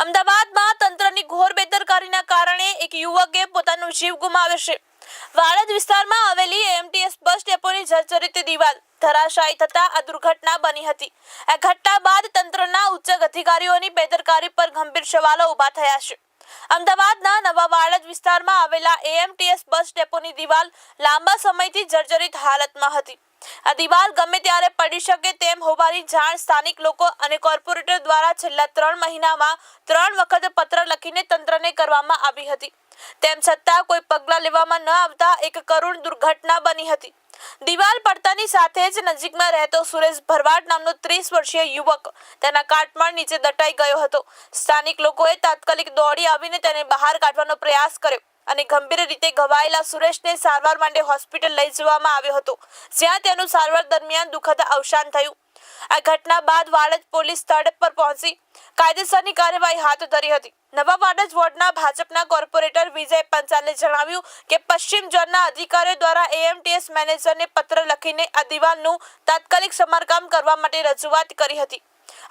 અમદાવાદમાં તંત્રની ઘોર બેદરકારીના કારણે એક યુવકે પોતાનો જીવ ગુમાવ્યો છે. વાડજ વિસ્તારમાં આવેલી એમટીએસ બસ ડેપોની જર્જરિત દિવાલ ધરાશાયી થતા આ દુર્ઘટના બની હતી. આ ઘટના બાદ તંત્રના ઉચ્ચ અધિકારીઓની બેદરકારી પર ગંભીર સવાલો ઊભા થયા છે. અમદાવાદના નવા વાડજ વિસ્તારમાં આવેલા એએમટીએસ બસ ડેપોની દિવાલ લાંબા સમયથી જર્જરિત હાલતમાં હતી. આ દિવાલ ગમે ત્યારે પડી શકે તેમ હોવાની જાણ સ્થાનિક લોકો અને કોર્પોરેટર દ્વારા છેલ્લા ત્રણ મહિનામાં ત્રણ વખત પત્ર લખીને તંત્રને કરવામાં આવી હતી. તેમ છતાં કોઈ પગલાં લેવામાં ન આવતા એક કરુણ દુર્ઘટના બની હતી. દિવાલ પડતાની સાથે જ નજીકમાં રહેતો સુરેશ ભરવાડ નામનો ત્રીસ વર્ષીય યુવક તેના કાટમાળ નીચે દટાઈ ગયો હતો. સ્થાનિક લોકોએ તાત્કાલિક દોડી આવીને તેને બહાર કાઢવાનો પ્રયાસ કર્યો. અને ગંભીર રીતે ઘવાયેલા સુરેશને સારવાર માટે હોસ્પિટલ લઈ જવામાં આવ્યો હતો, જ્યાં તેનું સારવાર દરમિયાન દુઃખદ અવસાન થયું. આ ઘટના બાદ વાડજ પોલીસ સ્થળ પર પહોંચી કાયદેસરની કાર્યવાહી હાથ ધરી હતી. નવા વાડજ વોર્ડના ભાજપના કોર્પોરેટર વિજય પંચાલે જણાવ્યું કે પશ્ચિમ ઝોનના અધિકારીઓ દ્વારા એએમટીએસ મેનેજરને પત્ર લખીને આ દિવાલનું તાત્કાલિક સમારકામ કરવા માટે રજૂઆત કરી હતી.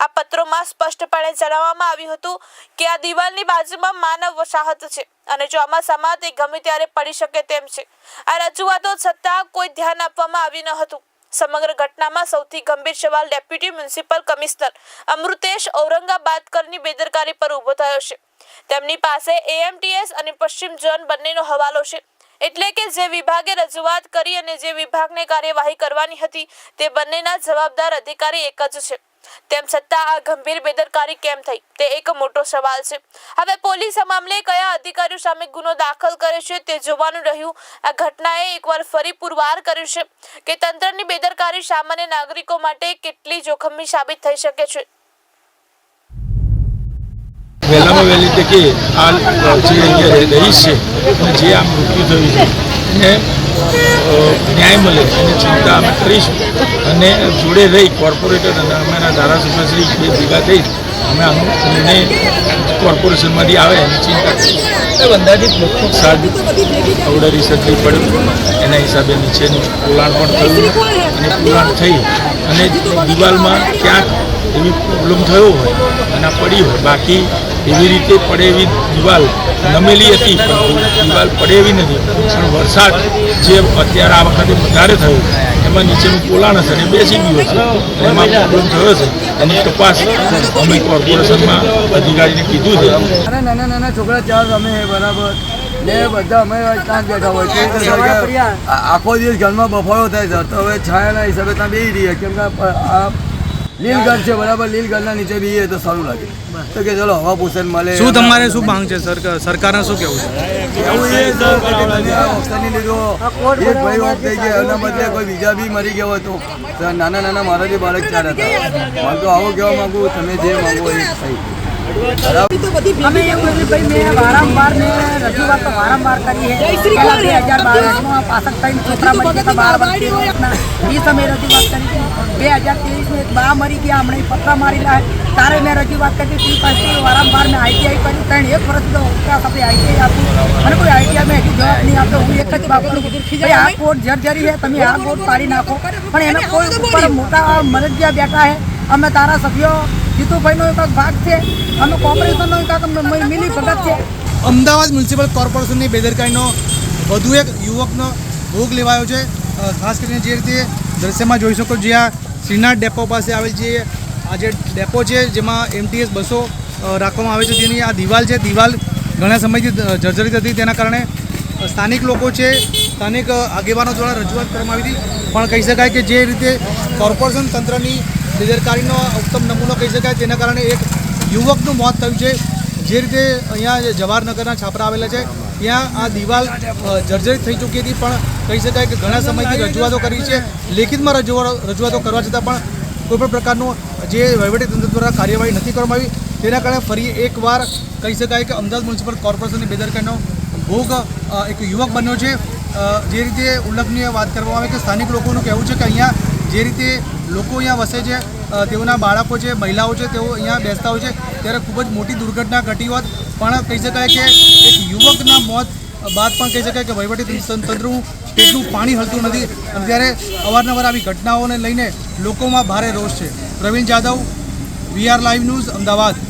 આ પત્રોમાં સ્પષ્ટપણે જણાવવામાં આવ્યું હતું કે આ દિવાલની બાજુમાં માનવ વસાહત છે અને ચોમાસામાં તે ગમે ત્યારે પડી શકે તેમ છે. આ રજૂઆતો છતાં કોઈ ધ્યાન આપવામાં આવ્યું ન હતું. સમગ્ર ઘટનામાં સૌથી ગંભીર સવાલ ડેપ્યુટી મ્યુનિસિપલ કમિશનર અમૃતેશ ઔરંગાબાદકરની બેદરકારી પર ઊભો થયો છે. તેમની પાસે એએમટીએસ અને પશ્ચિમ ઝોન બંનેનો હવાલો છે. એટલે કે જે વિભાગે રજૂઆત કરી અને જે વિભાગને કાર્યવાહી કરવાની હતી તે બંનેના જવાબદાર અધિકારી એક જ છે. તેમ છતાં આ ગંભીર બેદરકારી કેમ થઈ? તે એક મોટો સવાલ છે. હવે પોલીસ આ મામલે કયા અધિકારીઓ સામે ગુનો દાખલ કરે છે તે જોવાનું રહ્યું. આ ઘટનાએ એકવાર ફરી પુરવાર કર્યું છે કે તંત્રની બેદરકારી સામાન્ય નાગરિકો માટે કેટલી જોખમી સાબિત થઈ શકે છે. વહેલામાં વહેલી તકે આ જે અહીંયા રહીશ છે જે આ મૃત્યુ થયું છે ન્યાય મળે એની ચિંતા અમે કરીશું. અને જોડે રહી કોર્પોરેટર અને અમારા ધારાસભ્યશ્રી બે ભેગા થઈ અમે આનો નિર્ણય કોર્પોરેશનમાંથી આવે એની ચિંતા કરીશું. અંદાજિત લગભગ સાત અવડરી સર્જરી પડ્યું એના હિસાબે નીચેનું પોલાણ પણ થયું અને પોલાણ થઈ. અને દિવાલમાં ક્યાંક એવી પ્રોબ્લેમ થયો હોય અને પડી હોય. બાકી એવી રીતે પડે એવી દિવાલ નમેલી હતી દિવાલ પડે એવી નથી. પણ વરસાદ જે અત્યારે આ વખતે વધારે થયો, એમાં નીચેનું પોલાણ હશે અને બેસી ગયું હશે. એમાં પ્રોબ્લેમ થયો છે એની તપાસ અમે કોર્પોરેશનમાં અધિકારીને કીધું છે. નાના નાના છોકરા ચાર અમે બરાબર. ને બધા અમે ત્યાં બેઠા હોય. છે આખો દિવસ ઘરમાં બફાળો થાય છે. તો હવે છાયાના હિસાબે ત્યાં બેસી રહીએ કેમ કે આ લીલગઢ છે બરાબર? લીલગઢના નીચે બી તો સારું લાગે. તો કે ચલો હવા પોષણ મળે શું તમારે શું માંગ છે? સરકાર સરકારને શું કેવું છે? એવું એ ઓક્સિજન લીધો. એક ભાઈ ઓફ થઈ ગયા એના બદલે કોઈ બીજા બી મરી ગયો હતો નાના નાના મારા બી બાળક ચાર હતા. હું તો આવું કહેવા માગું તમે જે માગો એ થઈ અમે એવું નથી ભાઈ મેં વારંવાર મેં રજૂઆત તો વારંવાર કરી છે. પહેલા બે હજાર બાવીસમાં પાસઠ ત્રણ છોકરા મરી ગયા બાર વર્ષના વીસ સમયે રજૂઆત કરી બે હજાર ત્રેવીસમાં એક બા મરી ગયા હમણાં પત્તા મારી લાય. તારે મેં રજૂઆત કરી હતી. પછી વારંવાર મેં આઈટીઆઈ કરી ત્રણ એક વર્ષ તો આપણે આઈટીઆઈ આપ્યું મને કોઈ આઈટીઆઈ મેં હજી જવાબ નહીં આપ્યો. હું એક જ બાબતનું ભાઈ આ કોર્ટ જર્જરી છે તમે આ કોર્ટ પાડી નાખો. પણ એને કોઈ ઉપર મોટા મરજિયા બેઠા છે. અમે તારા સભ્યો જીતુભાઈનો એક ભાગ છે અને કોર્પોરેશનનો એક મિલી ભગત છે. અમદાવાદ મ્યુનિસિપલ કોર્પોરેશનની બેદરકારીનો વધુ એક યુવકનો ભોગ લેવાયો છે. ખાસ કરીને જે રીતે દ્રશ્યમાં જોઈ શકો જ્યાં શ્રીનાથ ડેપો પાસે આવેલ જે, આ જે ડેપો છે, જેમાં એમટીએસ બસો રાખવામાં આવે છે. જેની આ દિવાલ છે, દિવાલ ઘણા સમયથી જર્જરિત હતી. તેના કારણે સ્થાનિક લોકો છે, સ્થાનિક આગેવાનો દ્વારા રજૂઆત કરવામાં આવી હતી. પણ કહી શકાય કે જે રીતે કોર્પોરેશન તંત્રની બેદરકારીનો ઉત્તમ નમૂનો કહી શકાય તેના કારણે એક યુવકનું મોત થયું છે. જે રીતે અહીંયા જવાહરનગરના છાપરા આવેલા છે, ત્યાં આ દિવાલ જર્જરિત થઈ ચૂકી હતી, પણ કહી શકાય કે ઘણા સમયથી રજૂઆતો કરી છે. લેખિતમાં રજૂઆતો કરવા છતાં પણ કોઈપણ પ્રકારનું જે વહીવટીતંત્ર દ્વારા કાર્યવાહી નથી કરવામાં આવી. તેના કારણે ફરી એકવાર કહી શકાય કે અમદાવાદ મ્યુનિસિપલ કોર્પોરેશનની બેદરકારીનો ભોગ એક યુવક બન્યો છે. જે રીતે ઉલ્લેખનીય વાત કરવામાં આવે કે સ્થાનિક લોકોનું કહેવું છે કે અહીંયા જે રીતે લોકો અહીંયા વસે છે તેઓના બાળકો છે, મહિલાઓ છે, તેઓ અહીંયા બેસતા હોય છે. ત્યારે ખૂબ જ મોટી દુર્ઘટના ઘટી હોત. પણ કહી શકાય કે એક યુવકના મોત બાદ પણ કહી શકાય કે વહીવટી તંત્રનું પેટનું પાણી હલતું નથી. અને ત્યારે અવારનવાર આવી ઘટનાઓને લઈને લોકોમાં ભારે રોષ છે. Praveen Jadav VR live news, Ahmedabad.